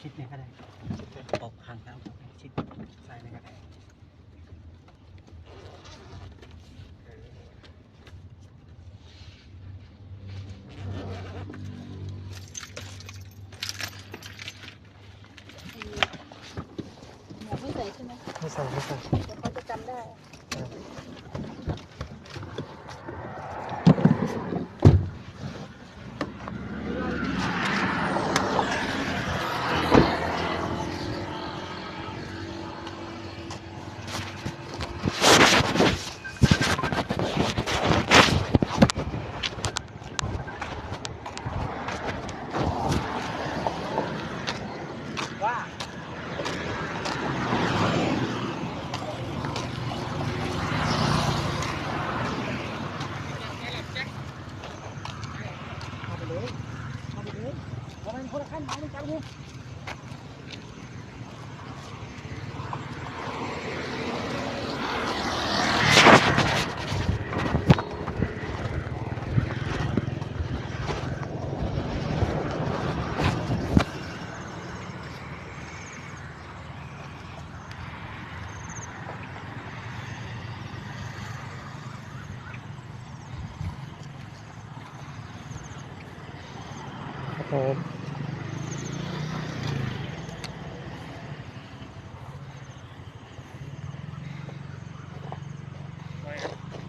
ชิดเนี่ยก็ได้ออกห่างครับชิดซ้ายเนี่ยก็ได้หมวกไม่ใส่ใช่ไหมไม่ใส่ไม่ใส่เดี๋ยวเขาจะจำได้ ว่าเข้าไปเลยเข้าไปเลยเพราะมันคนละขั้นหมายในจับงู ครับ ผม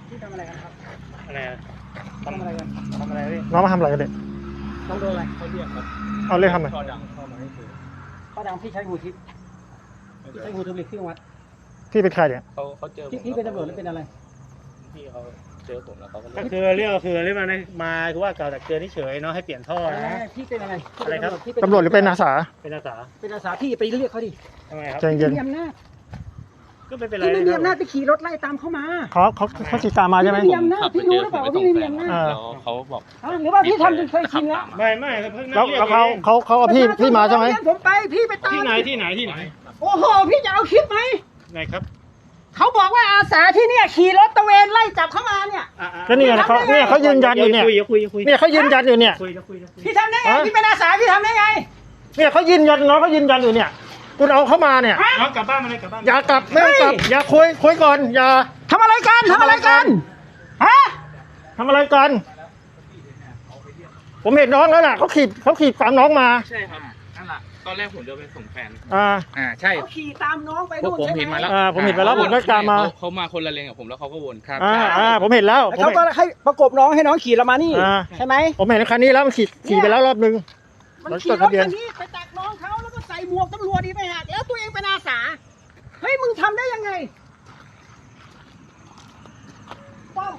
ที่ทำอะไรกันครับอะไรอะทำอะไรกันทำอะไรพี่น้องมาทำอะไรกันเนี่ยต้องโดนอะไรเขาเรียกครับเอาเรียกทำไมพอดังเข้ามาให้ถือข้อดังพี่ใช้งูทิพย์พี่ใช้งูทิพย์เครื่องวัดพี่เป็นใครเนี่ยเขาเขาเจอผมพี่พี่เป็นตำรวจหรือเป็นอะไรพี่เขา เจอผมแล้วเขาก็ก็คือเรียกก็คือเรียกมาในมาคือว่าเก่าจากเกินเฉยๆเนาะให้เปลี่ยนท่อนะ พี่เป็นอะไรพี่อะไรครับ พี่ตำรวจหรือเป็นอาสาเป็นอาสาเป็นอาสาพี่ไปเรียกเขาดิทำไมครับใจเย็นพี่มีอำนาจก็ไม่เป็นไรพี่ไม่มีครัอำนาจบไปขี่รถไล่ตามเขามาเขาเขาเขาติดตามมาใช่ไหม พี่มีอำนาจพี่รู้หรือเปล่าว่าพี่ไม่มีอำนาจอ่า แล้วเขาบอกอะหรือว่าพี่ทำจนเคยชินแล้วไม่ไม่ครับเพิ่งแล้วรียกแล้วเขาองเขาเขาเอาพี่พี่มาใช่ไหมเรียกผมไปพี่ไปตามที่ไหนที่ไหนที่ไหนโอ้โหพี่จะเอาคลิปไหมไหนครับ เขาบอกว่าอาสาที่เนี่ยขี่รถตระเวนไล่จับเข้ามาเนี่ย อะอะก็นี่ไงเขาเนี่ยเขายืนยันอยู่เนี่ยคุยคุยคุยเนี่ยเขายืนยันอยู่เนี่ย คุยคุยคุยพี่ทำได้ไงฮะ พี่เป็นอาสาพี่ทำได้ไงเนี่ยเขายืนยันน้องเขายืนยันอยู่เนี่ย คุณเอาเข้ามาเนี่ย ฮะ น้องกลับบ้านมาเลยกลับบ้านอย่ากลับไม่ต้องกลับ เฮ้ย อย่าคุยคุยก่อน อย่าทำอะไรกันทำอะไรกันฮะทำอะไรกัน ผมเห็นน้องแล้วน่ะเขาขีดเขาขีดตามน้องมา ใช่ครับนั่นแหละ ตอนแรกผมจะไปส่งแฟน อ่า อ่าใช่เขาขี่ตามน้องไปพวกนู่นผมใช่ไหเห็นมาแล้วอ่าผมเห็นไปแล้วผมก็ตามมา เขเขามาคนละเลนกับผมแล้วเขาก็วนครับอ่าอ่าผมเห็นแล้วแล้วผมเขาเห็นก็ให้ประกบน้องให้น้องขี่เรามานี่อ่า ใช่ไหม ผมเห็นคันนี้แล้วมันขี่ขี่ไปแล้วรอบนึง มันรถขี่จดรทะถเบียนคันนี้ไปตักน้องเขาแล้วก็ใส่หมวกตำรวจดีไปหักแล้วตัวเองเป็นอาสา เฮ้ยมึงทำได้ยังไงป้อม